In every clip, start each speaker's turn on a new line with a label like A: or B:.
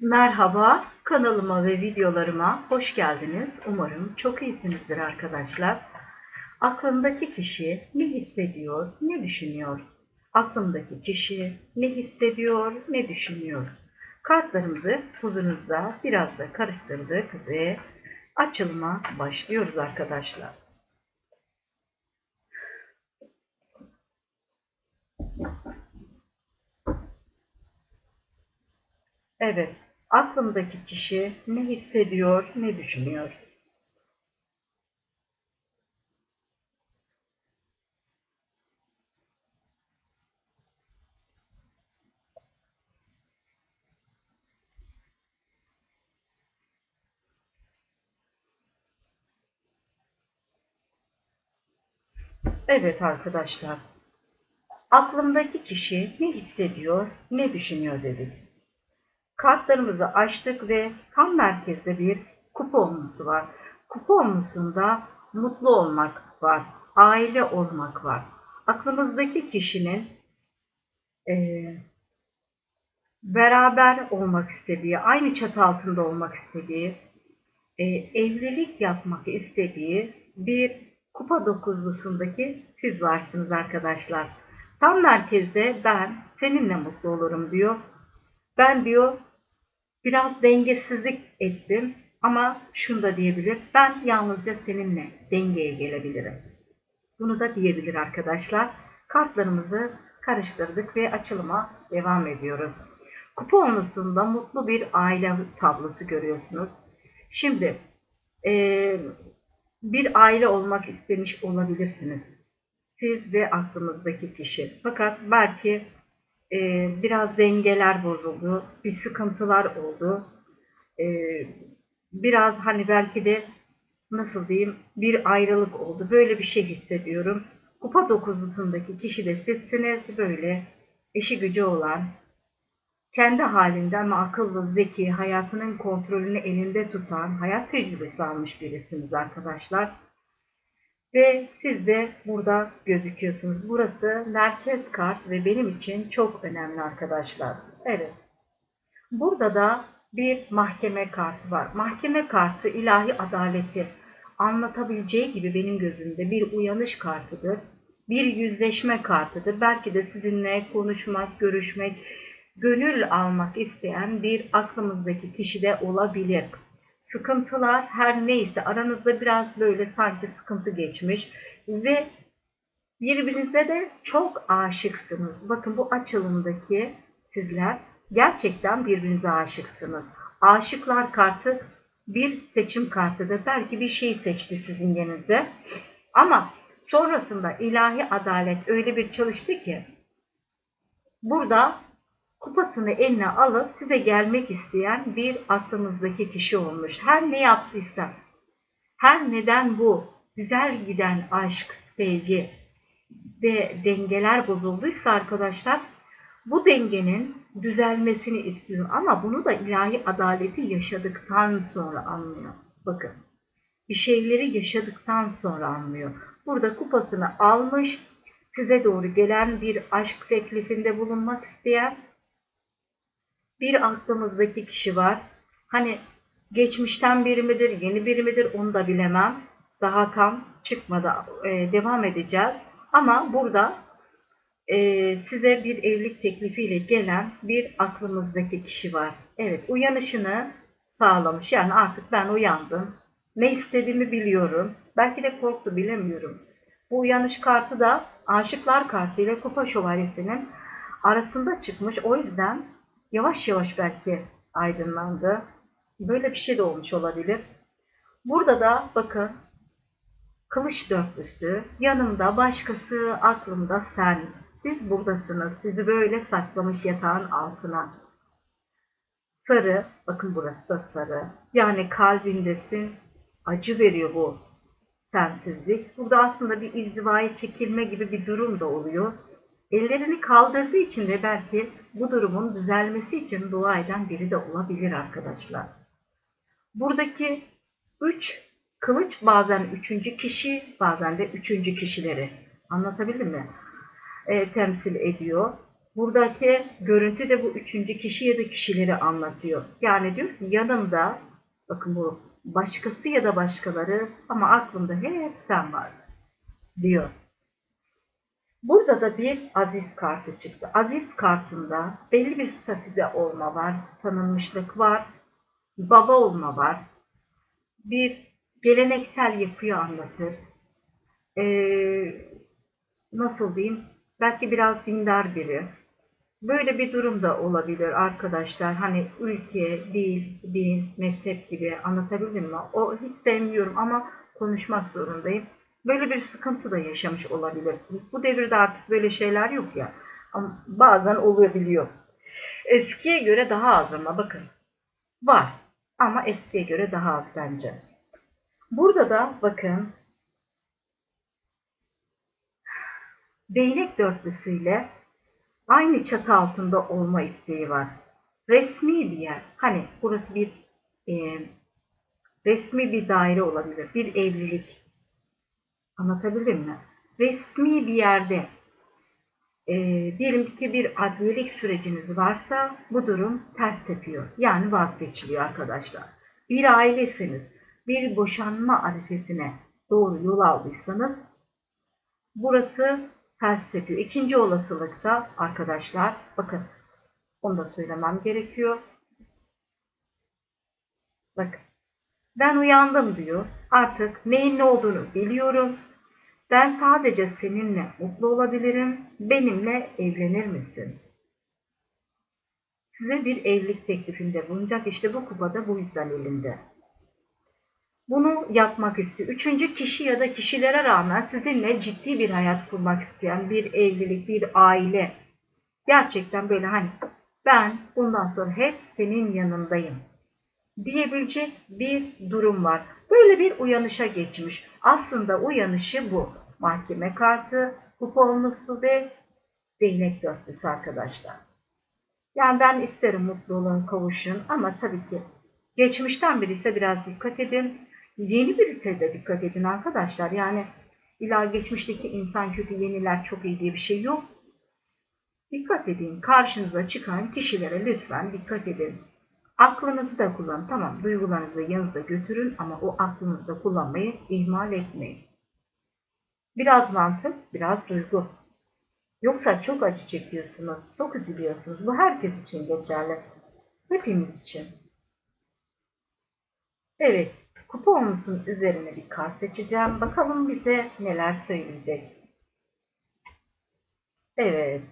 A: Merhaba, kanalıma ve videolarıma hoş geldiniz. Umarım çok iyisinizdir arkadaşlar. Aklındaki kişi ne hissediyor, ne düşünüyor? Aklımdaki kişi ne hissediyor, ne düşünüyor? Kartlarımızı huzurunuzda biraz da karıştırdık ve açılıma başlıyoruz arkadaşlar. Evet, aklımdaki kişi ne hissediyor, ne düşünüyor? Evet arkadaşlar, aklımdaki kişi ne hissediyor, ne düşünüyor dedik. Kartlarımızı açtık ve tam merkezde bir olması var. Kupa olmasında mutlu olmak var, aile olmak var. Aklımızdaki kişinin eee, beraber olmak istediği, aynı çatı altında olmak istediği, e, evlilik yapmak istediği bir kupa dokuzlusundaki siz varsınız arkadaşlar. Tam merkezde ben seninle mutlu olurum diyor. Ben diyor biraz dengesizlik ettim ama şunu da diyebilir. Ben yalnızca seninle dengeye gelebilirim. Bunu da diyebilir arkadaşlar. Kartlarımızı karıştırdık ve açılıma devam ediyoruz. Kupa onlusunda mutlu bir aile tablosu görüyorsunuz. Şimdi eee, bir aile olmak istemiş olabilirsiniz. Siz ve aklınızdaki kişi. Fakat belki eee, biraz dengeler bozuldu, bir sıkıntılar oldu. Eee, biraz hani belki de nasıl diyeyim bir ayrılık oldu. Böyle bir şey hissediyorum. Kupa dokuzlusundaki kişi de sizsiniz. Böyle eşi gücü olan, kendi halinde ama akıllı, zeki, hayatının kontrolünü elinde tutan, hayat tecrübesi almış birisiniz arkadaşlar. Ve siz de burada gözüküyorsunuz. Burası merkez kart ve benim için çok önemli arkadaşlar. Evet. Burada da bir mahkeme kartı var. Mahkeme kartı ilahi adaleti anlatabileceği gibi benim gözümde bir uyanış kartıdır. Bir yüzleşme kartıdır. Belki de sizinle konuşmak, görüşmek, gönül almak isteyen bir aklımızdaki kişi de olabilir. Sıkıntılar her neyse aranızda biraz böyle sanki sıkıntı geçmiş ve birbirinize de çok aşıksınız. Bakın bu açılımdaki sizler gerçekten birbirinize aşıksınız. Aşıklar kartı bir seçim kartıdır. Belki bir şey seçti sizin yerinize. Ama sonrasında ilahi adalet öyle bir çalıştı ki burada kupasını eline alıp size gelmek isteyen bir aklınızdaki kişi olmuş. Her ne yaptıysa, her neden bu güzel giden aşk, sevgi ve dengeler bozulduysa arkadaşlar bu dengenin düzelmesini istiyor ama bunu da ilahi adaleti yaşadıktan sonra anlıyor. Bakın bir şeyleri yaşadıktan sonra anlıyor. Burada kupasını almış, size doğru gelen bir aşk teklifinde bulunmak isteyen bir aklımızdaki kişi var. Hani geçmişten biri midir, yeni biri midir onu da bilemem. Daha tam çıkmadı. Ee, devam edeceğiz. Ama burada e, size bir evlilik teklifiyle gelen bir aklımızdaki kişi var. Evet, uyanışını sağlamış. Yani artık ben uyandım. Ne istediğimi biliyorum. Belki de korktu bilemiyorum. Bu uyanış kartı da aşıklar kartı ile kupa şövalyesinin arasında çıkmış. O yüzden yavaş yavaş belki aydınlandı. Böyle bir şey de olmuş olabilir. Burada da bakın kılıç dörtlüsü, yanımda başkası, aklımda sen. Siz buradasınız. Sizi böyle saklamış yatağın altına. Sarı, bakın burası da sarı. Yani kalbindesin. Acı veriyor bu sensizlik. Burada aslında bir izdivaya çekilme gibi bir durum da oluyor. Ellerini kaldırdığı için de belki bu durumun düzelmesi için dua eden biri de olabilir arkadaşlar. Buradaki üç kılıç bazen üçüncü kişi bazen de üçüncü kişileri anlatabildim mi? E, temsil ediyor. Buradaki görüntü de bu üçüncü kişi ya da kişileri anlatıyor. Yani diyor ki yanımda bakın bu başkası ya da başkaları ama aklımda hep sen varsın diyor. Burada da bir aziz kartı çıktı. Aziz kartında belli bir statüde olma var, tanınmışlık var, baba olma var, bir geleneksel yapıyı anlatır. Ee, nasıl diyeyim? Belki biraz dindar biri. Böyle bir durum da olabilir arkadaşlar. Hani ülke, dil, din, mezhep gibi anlatabildim mi? O hiç sevmiyorum ama konuşmak zorundayım. Böyle bir sıkıntı da yaşamış olabilirsiniz. Bu devirde artık böyle şeyler yok ya. Ama bazen olabiliyor. Eskiye göre daha az ama bakın. Var. Ama eskiye göre daha az bence. Burada da bakın değnek dörtlüsüyle aynı çatı altında olma isteği var. Resmi bir yer. Hani burası bir e, resmi bir daire olabilir. Bir evlilik. Anlatabildim mi? Resmi bir yerde e, diyelim ki bir adliyelik süreciniz varsa bu durum ters tepiyor. Yani vazgeçiliyor arkadaşlar. Bir ailesiniz, bir boşanma arifesine doğru yol aldıysanız burası ters tepiyor. İkinci olasılıkta arkadaşlar bakın onu da söylemem gerekiyor. Bakın ben uyandım diyor. Artık neyin ne olduğunu biliyorum. Ben sadece seninle mutlu olabilirim. Benimle evlenir misin? Size bir evlilik teklifinde bulunacak. İşte bu kupada bu yüzden elinde. Bunu yapmak istiyor. Üçüncü kişi ya da kişilere rağmen sizinle ciddi bir hayat kurmak isteyen bir evlilik, bir aile. Gerçekten böyle hani ben bundan sonra hep senin yanındayım diyebilecek bir durum var. Böyle bir uyanışa geçmiş. Aslında uyanışı bu. Mahkeme kartı, kupa onlusu ve değnek dörtlüsü arkadaşlar. Yani ben isterim mutlu olun, kavuşun ama tabii ki geçmişten biri ise biraz dikkat edin. Yeni birisi de dikkat edin arkadaşlar. Yani illa geçmişteki insan kötü, yeniler çok iyi diye bir şey yok. Dikkat edin. Karşınıza çıkan kişilere lütfen dikkat edin. Aklınızı da kullanın. Tamam duygularınızı yanınızda götürün ama o aklınızı da kullanmayı ihmal etmeyin. Biraz mantık, biraz duygu. Yoksa çok acı çekiyorsunuz, çok üzülüyorsunuz. Bu herkes için geçerli. Hepimiz için. Evet, kupa omuzun üzerine bir kart seçeceğim. Bakalım bize neler söyleyecek. Evet.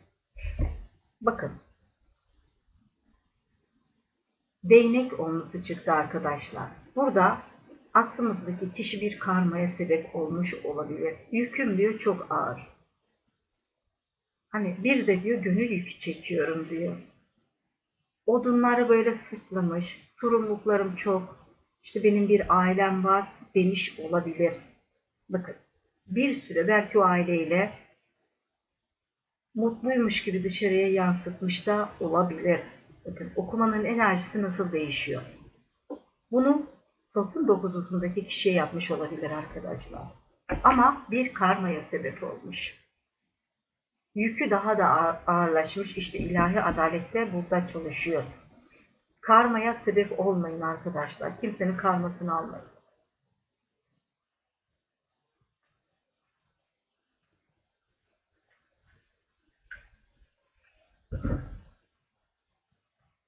A: Bakın. Değnek olması çıktı arkadaşlar. Burada aklımızdaki kişi bir karmaya sebep olmuş olabilir. Yüküm diyor çok ağır. Hani bir de diyor gönül yükü çekiyorum diyor. Odunları böyle sıklamış, sorumluluklarım çok, işte benim bir ailem var demiş olabilir. Bakın bir süre belki o aileyle mutluymuş gibi dışarıya yansıtmış da olabilir. Bakın okumanın enerjisi nasıl değişiyor. Bunu Tılsım dokuzusundaki kişiye yapmış olabilir arkadaşlar. Ama bir karmaya sebep olmuş. Yükü daha da ağırlaşmış. İşte ilahi adalette burada çalışıyor. Karmaya sebep olmayın arkadaşlar. Kimsenin karmasını almayın.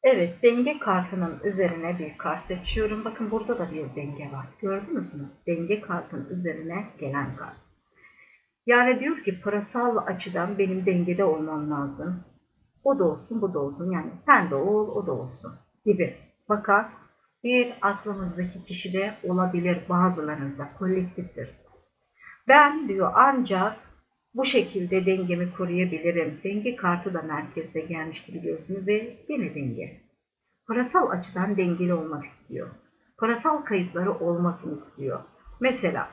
A: Evet, denge kartının üzerine bir kart seçiyorum. Bakın burada da bir denge var. Gördünüz mü? Denge kartının üzerine gelen kart. Yani diyor ki parasal açıdan benim dengede olmam lazım. O da olsun, bu da olsun. Yani sen de ol, o da olsun gibi. Fakat bir aklımızdaki kişi de olabilir bazılarınızda, kolektiftir. Ben diyor ancak bu şekilde dengemi koruyabilirim. Denge kartı da merkezde gelmişti biliyorsunuz ve yine denge. Parasal açıdan dengeli olmak istiyor. Parasal kayıpları olmasını istiyor. Mesela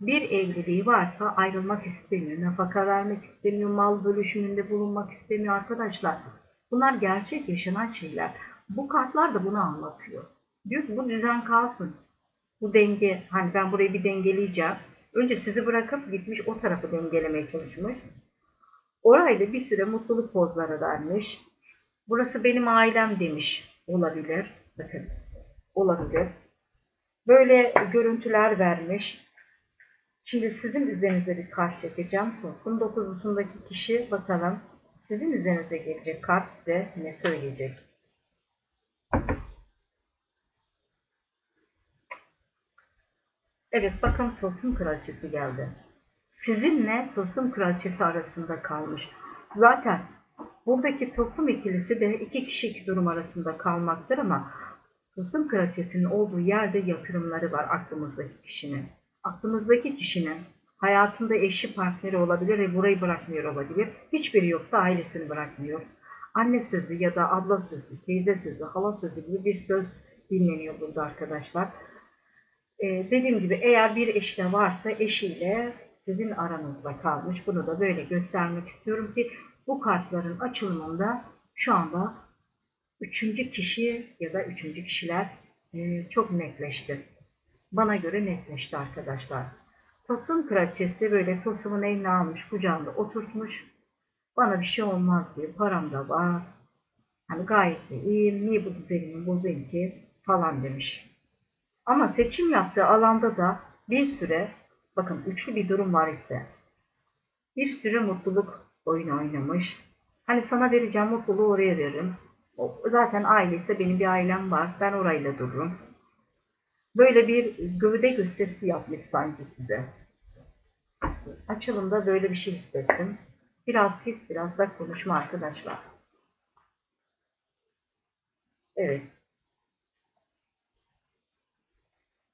A: bir evliliği varsa ayrılmak istemiyor, nafaka vermek istemiyor, mal bölüşümünde bulunmak istemiyor arkadaşlar. Bunlar gerçek yaşanan şeyler. Bu kartlar da bunu anlatıyor. Diyor ki bu düzen kalsın. Bu denge, hani ben burayı bir dengeleyeceğim. Önce sizi bırakıp gitmiş o tarafı dengelemeye çalışmış. Orayla bir süre mutluluk pozları vermiş. Burası benim ailem demiş olabilir. Bakın olabilir. Böyle görüntüler vermiş. Şimdi sizin üzerinize bir kart çekeceğim. Tılsım dokuzusundaki kişi bakalım sizin üzerinize gelecek kart size ne söyleyecek? Evet bakın tılsım kraliçesi geldi. Sizinle tılsım kraliçesi arasında kalmış. Zaten buradaki tılsım ikilisi de iki kişi iki durum arasında kalmaktır ama tılsım kraliçesinin olduğu yerde yatırımları var aklımızdaki kişinin. Aklımızdaki kişinin hayatında eşi partneri olabilir ve burayı bırakmıyor olabilir. Hiçbiri yoksa ailesini bırakmıyor. Anne sözü ya da abla sözü, teyze sözü, hala sözü gibi bir söz dinleniyor burada arkadaşlar. Ee, dediğim gibi eğer bir eşine varsa eşiyle sizin aranızda kalmış. Bunu da böyle göstermek istiyorum ki bu kartların açılımında şu anda üçüncü kişi ya da üçüncü kişiler e, çok netleşti. Bana göre netleşti arkadaşlar. Tosun kraliçesi böyle tosumun eline almış, kucağında oturtmuş. Bana bir şey olmaz diyor. Param da var. Hani gayet de iyiyim. Niye bu düzenimi bozayım ki? Falan demiş. Ama seçim yaptığı alanda da bir süre, bakın üçlü bir durum var ise, bir süre mutluluk oyunu oynamış. Hani sana vereceğim mutluluğu oraya veririm. Zaten aile ise benim bir ailem var. Ben orayla dururum. Böyle bir gövde gösterisi yapmış sanki size. Açılımda böyle bir şey hissettim. Biraz his, biraz da konuşma arkadaşlar. Evet.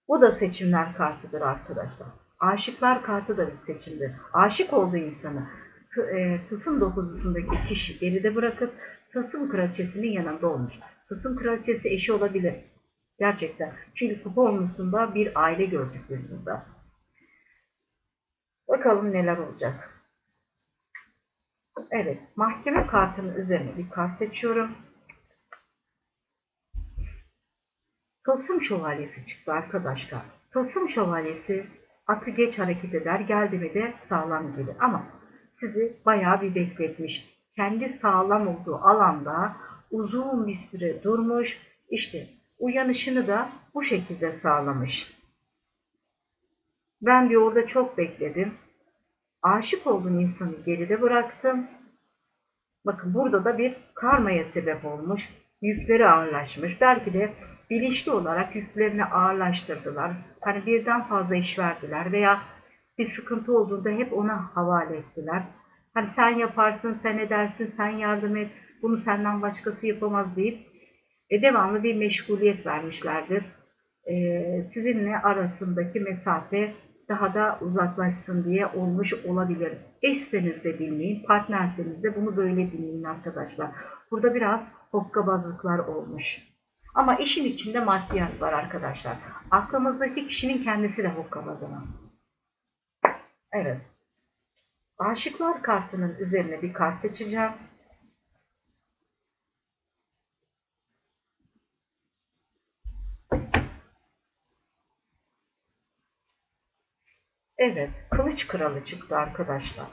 A: Bu da seçimler kartıdır arkadaşlar. Aşıklar kartı da bir seçimdir. Aşık olduğu insanı e, Tısım dokuzusundaki kişi geride bırakıp Tısım kraliçesinin yanında olmuş. Tısım kraliçesi eşi olabilir. Gerçekten. Çünkü kupa olmuşsunda bir aile gördük biz. Bakalım neler olacak. Evet. Mahkeme kartının üzerine bir kart seçiyorum. Tılsım şövalyesi çıktı arkadaşlar. Tılsım şövalyesi atı geç hareket eder, geldi mi de sağlam gelir. Ama sizi bayağı bir bekletmiş. Kendi sağlam olduğu alanda uzun bir süre durmuş. İşte uyanışını da bu şekilde sağlamış. Ben bir orada çok bekledim. Aşık olduğum insanı geride bıraktım. Bakın burada da bir karmaya sebep olmuş. Yükleri ağırlaşmış. Belki de bilinçli olarak yüklerini ağırlaştırdılar. Hani birden fazla iş verdiler veya bir sıkıntı olduğunda hep ona havale ettiler. Hani sen yaparsın, sen edersin, sen yardım et, bunu senden başkası yapamaz deyip e, devamlı bir meşguliyet vermişlerdir. E, sizinle arasındaki mesafe daha da uzaklaşsın diye olmuş olabilir. Eşseniz de dinleyin, partnerseniz de bunu böyle dinleyin arkadaşlar. Burada biraz hokkabazlıklar olmuş. Ama işin içinde maddiyat var arkadaşlar. Aklımızdaki kişinin kendisi de ama. Evet. Aşıklar kartının üzerine bir kart seçeceğim. Evet, Kılıç Kralı çıktı arkadaşlar.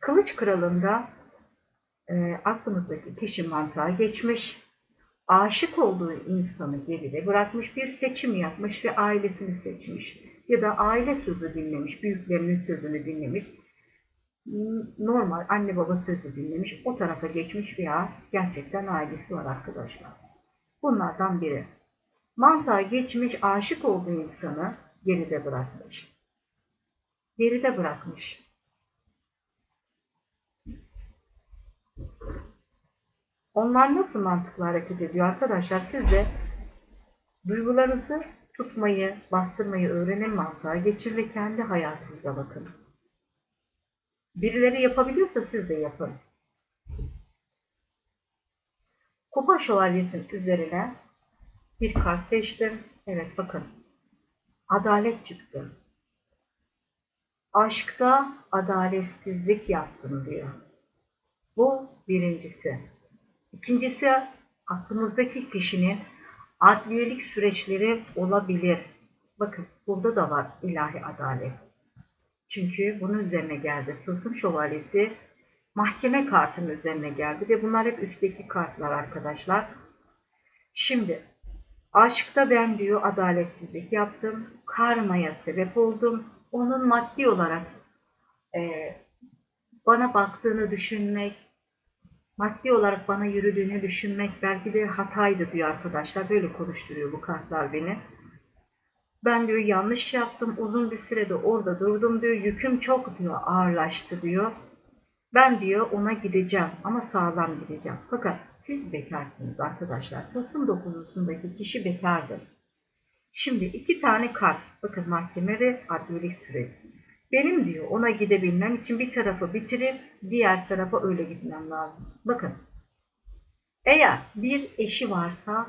A: Kılıç Kralı'nda e, aklımızdaki kişi mantığa geçmiş, aşık olduğu insanı geride bırakmış, bir seçim yapmış ve ailesini seçmiş. Ya da aile sözü dinlemiş, büyüklerinin sözünü dinlemiş. Normal anne baba sözü dinlemiş, o tarafa geçmiş veya gerçekten ailesi var arkadaşlar. Bunlardan biri. Mantığa geçmiş, aşık olduğu insanı geride bırakmış. Geride bırakmış. Onlar nasıl mantıklı hareket ediyor arkadaşlar? Siz de duygularınızı tutmayı, bastırmayı öğrenin mantığa geçir ve kendi hayatınıza bakın. Birileri yapabiliyorsa siz de yapın. Kupa şövalyesinin üzerine bir kart seçtim. Evet bakın. Adalet çıktı. Aşkta adaletsizlik yaptım diyor. Bu birincisi. İkincisi aklımızdaki kişinin adliyelik süreçleri olabilir. Bakın burada da var ilahi adalet. Çünkü bunun üzerine geldi. Tılsım şövalyesi mahkeme kartının üzerine geldi ve bunlar hep üstteki kartlar arkadaşlar. Şimdi aşkta ben diyor adaletsizlik yaptım, karmaya sebep oldum, onun maddi olarak e, bana baktığını düşünmek, maddi olarak bana yürüdüğünü düşünmek belki de hataydı diyor arkadaşlar. Böyle konuşturuyor bu kartlar beni. Ben diyor yanlış yaptım, uzun bir sürede orada durdum diyor, yüküm çok diyor, ağırlaştı diyor. Ben diyor ona gideceğim ama sağlam gideceğim. Fakat siz bekarsınız arkadaşlar. Kasım 9'undaki kişi bekardır. Şimdi iki tane kart. Bakın mahkeme ve adliyelik süresi. Benim diyor ona gidebilmem için bir tarafı bitirip diğer tarafa öyle gitmem lazım. Bakın. Eğer bir eşi varsa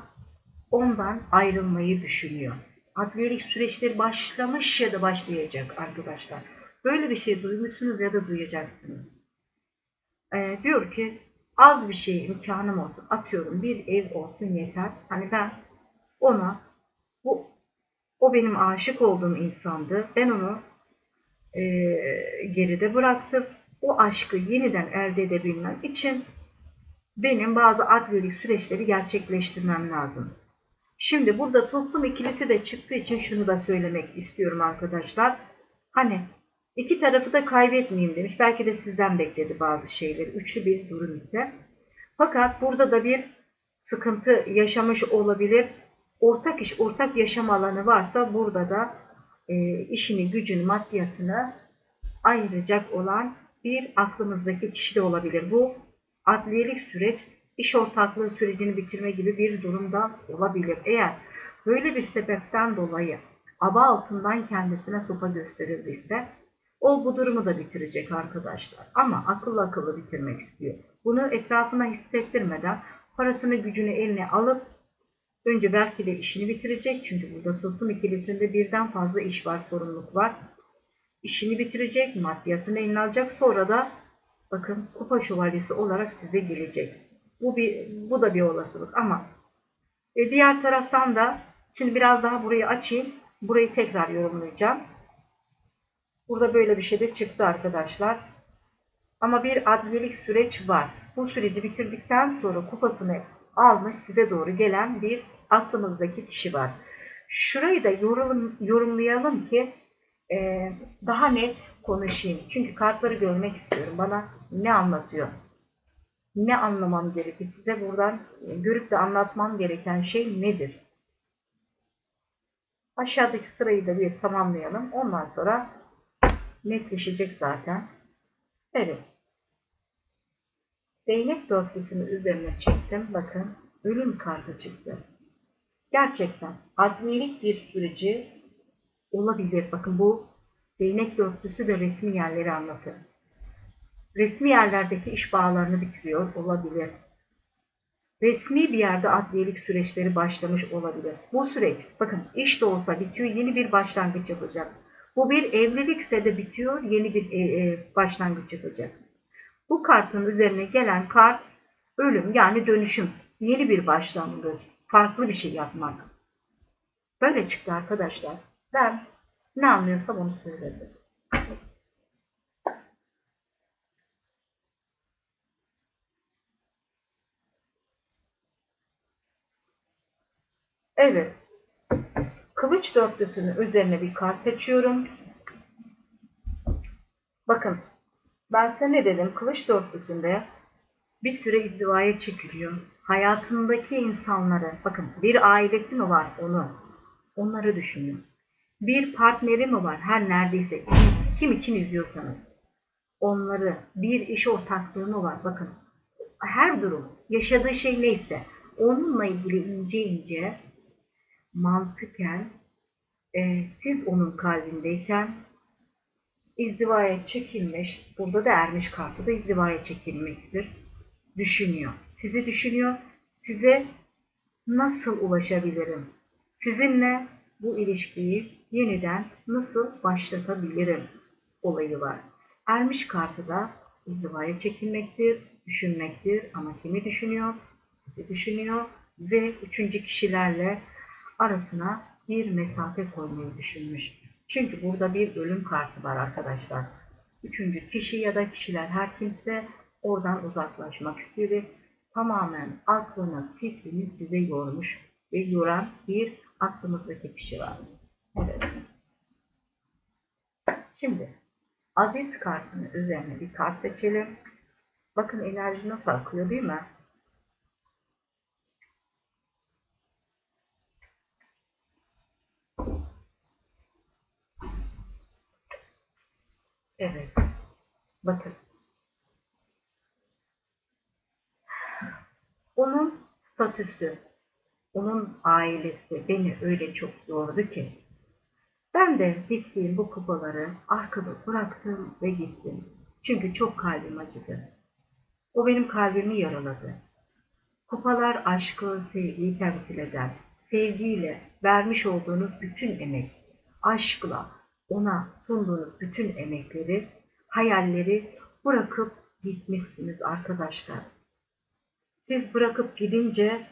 A: ondan ayrılmayı düşünüyor. Adliyelik süreçleri başlamış ya da başlayacak arkadaşlar. Böyle bir şey duymuşsunuz ya da duyacaksınız. Ee, diyor ki az bir şey imkanım olsun. Atıyorum bir ev olsun yeter. Hani ben ona bu o benim aşık olduğum insandı. Ben onu e, geride bıraktım. O aşkı yeniden elde edebilmem için benim bazı adliyelik süreçleri gerçekleştirmem lazım. Şimdi burada tılsım ikilisi de çıktığı için şunu da söylemek istiyorum arkadaşlar. Hani iki tarafı da kaybetmeyeyim demiş. Belki de sizden bekledi bazı şeyleri. Üçlü bir durum ise. Fakat burada da bir sıkıntı yaşamış olabilir. Ortak iş, ortak yaşam alanı varsa burada da e, işini, gücünü, maddiyatını ayıracak olan bir aklımızdaki kişi de olabilir. Bu adliyelik süreç iş ortaklığı sürecini bitirme gibi bir durumda olabilir. Eğer böyle bir sebepten dolayı aba altından kendisine sopa gösterildiyse o bu durumu da bitirecek arkadaşlar. Ama akıllı akıllı bitirmek istiyor. Bunu etrafına hissettirmeden parasını gücünü eline alıp önce belki de işini bitirecek. Çünkü burada tılsım ikilisinde birden fazla iş var, sorumluluk var. İşini bitirecek, maddiyatını eline alacak. Sonra da bakın kupa şövalyesi olarak size gelecek. Bu, bir, bu da bir olasılık ama e, diğer taraftan da şimdi biraz daha burayı açayım. Burayı tekrar yorumlayacağım. Burada böyle bir şey de çıktı arkadaşlar. Ama bir adliyelik süreç var. Bu süreci bitirdikten sonra kupasını almış size doğru gelen bir aklımızdaki kişi var. Şurayı da yorum, yorumlayalım ki e, daha net konuşayım. Çünkü kartları görmek istiyorum. Bana ne anlatıyor? Ne anlamam gerekir? Size buradan e, görüp de anlatmam gereken şey nedir? Aşağıdaki sırayı da bir tamamlayalım. Ondan sonra netleşecek zaten. Evet. Değnek dörtlüsünü üzerine çektim. Bakın ölüm kartı çıktı. Gerçekten adliyelik bir süreci olabilir. Bakın bu değnek dörtlüsü de resmi yerleri anlatır. Resmi yerlerdeki iş bağlarını bitiriyor olabilir. Resmi bir yerde adliyelik süreçleri başlamış olabilir. Bu süreç bakın iş de olsa bitiyor yeni bir başlangıç yapacak. Bu bir evlilikse de bitiyor yeni bir e, e, başlangıç yapacak. Bu kartın üzerine gelen kart ölüm yani dönüşüm. Yeni bir başlangıç. Farklı bir şey yapmak. Böyle çıktı arkadaşlar. Ben ne anlıyorsam onu söyledim. Evet. Kılıç dörtlüsünün üzerine bir kart seçiyorum. Bakın ben size ne dedim? Kılıç dörtlüsünde bir süre izdivaya çekiliyor. Hayatındaki insanları, bakın bir ailesi mi var onu, onları düşünüyor. Bir partneri mi var, her neredeyse kim, kim için izliyorsanız. Onları, bir iş ortaklığı mı var, bakın. Her durum, yaşadığı şey neyse, onunla ilgili ince ince, mantıken, e, siz onun kalbindeyken, izdivaya çekilmiş, burada da ermiş kartı da izdivaya çekilmektir. Düşünüyor. Sizi düşünüyor. Size nasıl ulaşabilirim? Sizinle bu ilişkiyi yeniden nasıl başlatabilirim olayı var. Ermiş kartı da izdivaya çekilmektir, düşünmektir ama kimi düşünüyor? Sizi düşünüyor ve üçüncü kişilerle arasına bir mesafe koymayı düşünmüş. Çünkü burada bir ölüm kartı var arkadaşlar. Üçüncü kişi ya da kişiler her kimse oradan uzaklaşmak istiyor ve tamamen aklını, fikrini size yormuş ve yoran bir aklımızdaki kişi var. Evet. Şimdi Aziz kartının üzerine bir kart seçelim. Bakın enerji nasıl akıyor değil mi? Evet. Bakın. Onun statüsü, onun ailesi beni öyle çok yordu ki ben de gittiğim bu kupaları arkada bıraktım ve gittim. Çünkü çok kalbim acıdı. O benim kalbimi yaraladı. Kupalar aşkı, sevgiyi temsil eder. Sevgiyle vermiş olduğunuz bütün emek, aşkla ona sunduğunuz bütün emekleri, hayalleri bırakıp gitmişsiniz arkadaşlar. Siz bırakıp gidince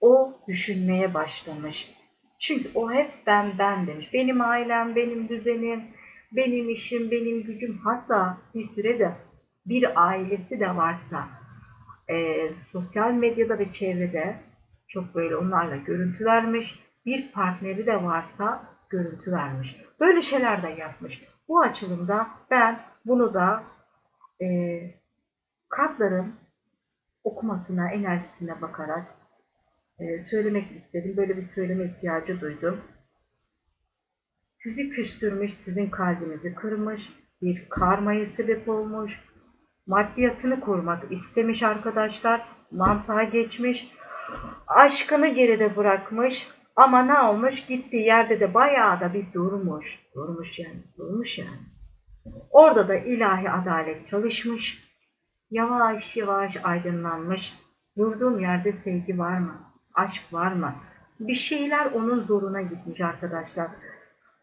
A: o düşünmeye başlamış. Çünkü o hep ben ben demiş. Benim ailem, benim düzenim, benim işim, benim gücüm. Hatta bir sürede bir ailesi de varsa e, sosyal medyada ve çevrede çok böyle onlarla görüntü vermiş. Bir partneri de varsa görüntü vermiş. Böyle şeyler de yapmış. Bu açılımda ben bunu da e, kartların okumasına, enerjisine bakarak e, söylemek istedim. Böyle bir söyleme ihtiyacı duydum. Sizi küstürmüş, sizin kalbinizi kırmış, bir karmaya sebep olmuş, maddiyatını korumak istemiş arkadaşlar, mantığa geçmiş, aşkını geride bırakmış ama ne olmuş? Gittiği yerde de bayağı da bir durmuş, durmuş yani, durmuş yani. Orada da ilahi adalet çalışmış, yavaş yavaş aydınlanmış, durduğum yerde sevgi var mı? aşk var mı? Bir şeyler onun zoruna gitmiş arkadaşlar.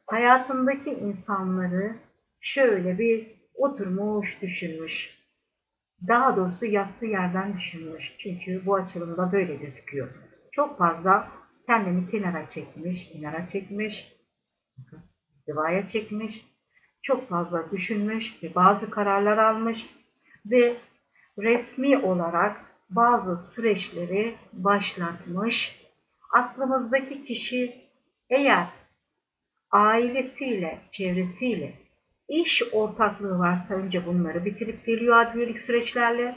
A: Hayatındaki insanları şöyle bir oturmuş, düşünmüş. Daha doğrusu yattığı yerden düşünmüş. Çünkü bu açılımda böyle gözüküyor. Çok fazla kendini kenara çekmiş, kenara çekmiş, divaya çekmiş. Çok fazla düşünmüş ve bazı kararlar almış ve resmi olarak bazı süreçleri başlatmış. Aklımızdaki kişi eğer ailesiyle, çevresiyle iş ortaklığı varsa önce bunları bitirip geliyor adliyelik süreçlerle.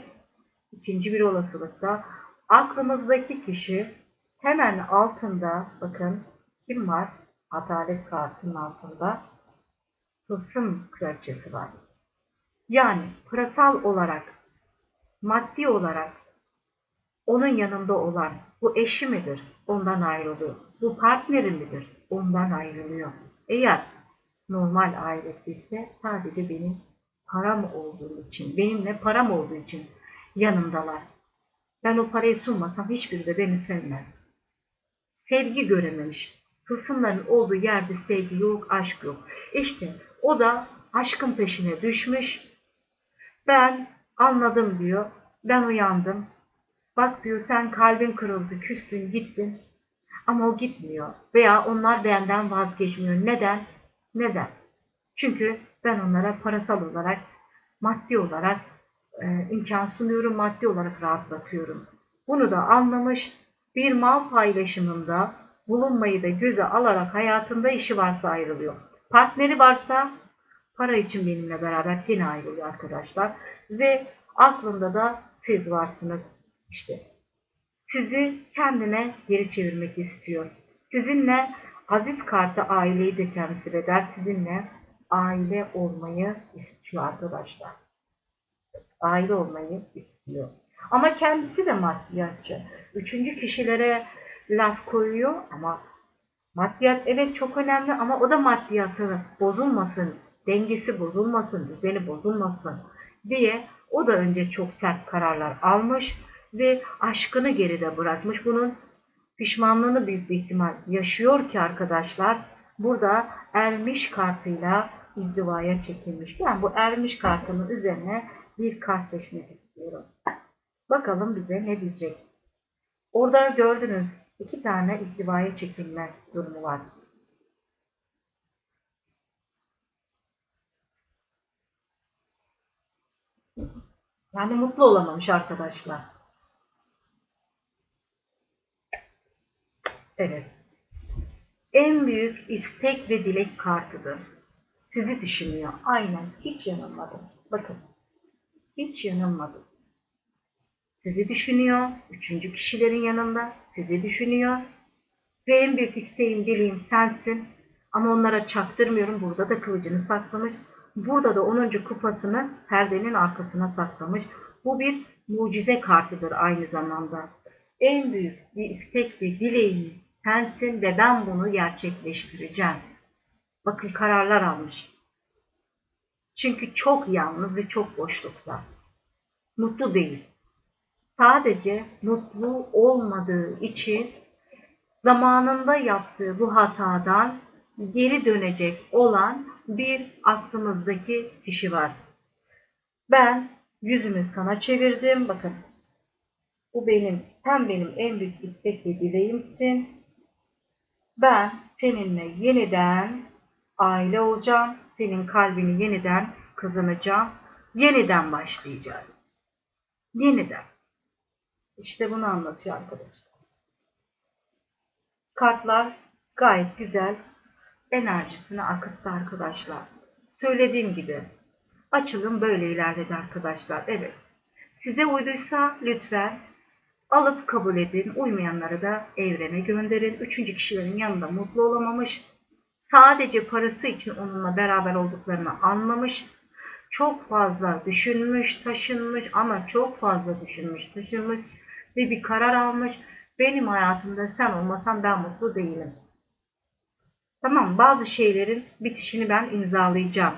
A: İkinci bir olasılıkta aklımızdaki kişi hemen altında bakın kim var? Adalet kartının altında tılsım kraliçesi var. Yani parasal olarak, maddi olarak onun yanında olan bu eşi midir? Ondan ayrılıyor. Bu partneri midir? Ondan ayrılıyor. Eğer normal ailesi ise sadece benim param olduğu için, benimle param olduğu için yanımdalar. Ben o parayı sunmasam hiçbiri de beni sevmez. Sevgi görememiş. Kısımların olduğu yerde sevgi yok, aşk yok. İşte o da aşkın peşine düşmüş. Ben anladım diyor. Ben uyandım. Bak diyor sen kalbin kırıldı, küstün, gittin. Ama o gitmiyor. Veya onlar benden vazgeçmiyor. Neden? Neden? Çünkü ben onlara parasal olarak, maddi olarak e, imkan sunuyorum, maddi olarak rahatlatıyorum. Bunu da anlamış bir mal paylaşımında bulunmayı da göze alarak hayatında işi varsa ayrılıyor. Partneri varsa para için benimle beraber yine ayrılıyor arkadaşlar. Ve aklında da siz varsınız. İşte sizi kendine geri çevirmek istiyor. Sizinle aziz kartı aileyi de temsil eder. Sizinle aile olmayı istiyor arkadaşlar. Aile olmayı istiyor. Ama kendisi de maddiyatçı. Üçüncü kişilere laf koyuyor ama maddiyat evet çok önemli ama o da maddiyatı bozulmasın, dengesi bozulmasın, düzeni bozulmasın diye o da önce çok sert kararlar almış ve aşkını geride bırakmış. Bunun pişmanlığını büyük bir ihtimal yaşıyor ki arkadaşlar burada ermiş kartıyla izdivaya çekilmiş. Ben bu ermiş kartının üzerine bir kart seçmek istiyorum. Bakalım bize ne diyecek. Orada gördünüz iki tane izdivaya çekilme durumu var. Yani mutlu olamamış arkadaşlar. Evet. En büyük istek ve dilek kartıdır. Sizi düşünüyor. Aynen. Hiç yanılmadım. Bakın. Hiç yanılmadım. Sizi düşünüyor. Üçüncü kişilerin yanında. Sizi düşünüyor. Ve en büyük isteğim, dileğim sensin. Ama onlara çaktırmıyorum. Burada da kılıcını saklamış. Burada da 10. kupasını perdenin arkasına saklamış. Bu bir mucize kartıdır aynı zamanda. En büyük istek ve dileğim sensin ve ben bunu gerçekleştireceğim. Bakın kararlar almış. Çünkü çok yalnız ve çok boşlukta. Mutlu değil. Sadece mutlu olmadığı için zamanında yaptığı bu hatadan geri dönecek olan bir aklımızdaki kişi var. Ben yüzümü sana çevirdim. Bakın bu benim, sen benim en büyük istek ve dileğimsin. Ben seninle yeniden aile olacağım. Senin kalbini yeniden kazanacağım. Yeniden başlayacağız. Yeniden. İşte bunu anlatıyor arkadaşlar. Kartlar gayet güzel enerjisini akıttı arkadaşlar. Söylediğim gibi açılım böyle ilerledi arkadaşlar. Evet. Size uyduysa lütfen alıp kabul edin. Uymayanları da evrene gönderin. Üçüncü kişilerin yanında mutlu olamamış. Sadece parası için onunla beraber olduklarını anlamış. Çok fazla düşünmüş, taşınmış ama çok fazla düşünmüş, taşınmış ve bir karar almış. Benim hayatımda sen olmasan ben mutlu değilim. Tamam bazı şeylerin bitişini ben imzalayacağım.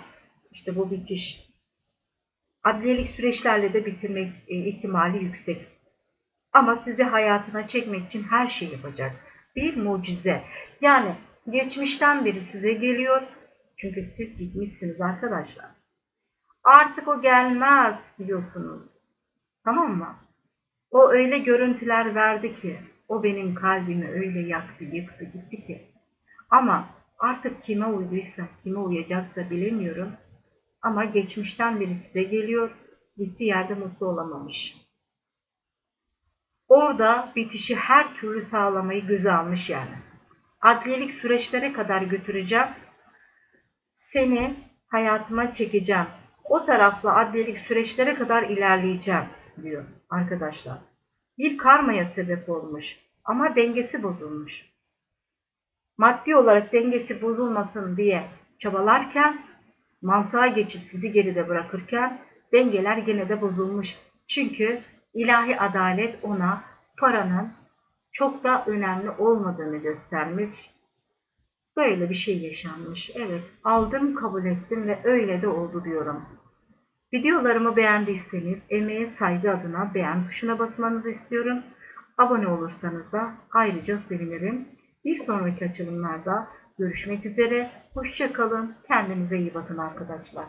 A: İşte bu bitiş. Adliyelik süreçlerle de bitirmek e, ihtimali yüksek. Ama sizi hayatına çekmek için her şeyi yapacak. Bir mucize. Yani geçmişten beri size geliyor. Çünkü siz gitmişsiniz arkadaşlar. Artık o gelmez diyorsunuz. Tamam mı? O öyle görüntüler verdi ki, o benim kalbimi öyle yaktı, yıktı, gitti ki. Ama artık kime uyduysa, kime uyacaksa bilemiyorum. Ama geçmişten biri size geliyor, gittiği yerde mutlu olamamış. Orada bitişi her türlü sağlamayı göze almış yani. Adliyelik süreçlere kadar götüreceğim. Seni hayatıma çekeceğim. O tarafla adliyelik süreçlere kadar ilerleyeceğim diyor arkadaşlar. Bir karmaya sebep olmuş ama dengesi bozulmuş. Maddi olarak dengesi bozulmasın diye çabalarken mantığa geçip sizi geride bırakırken dengeler gene de bozulmuş. Çünkü ilahi adalet ona paranın çok da önemli olmadığını göstermiş. Böyle bir şey yaşanmış. Evet, aldım, kabul ettim ve öyle de oldu diyorum. Videolarımı beğendiyseniz emeğe saygı adına beğen tuşuna basmanızı istiyorum. Abone olursanız da ayrıca sevinirim. Bir sonraki açılımlarda görüşmek üzere. Hoşçakalın. Kendinize iyi bakın arkadaşlar.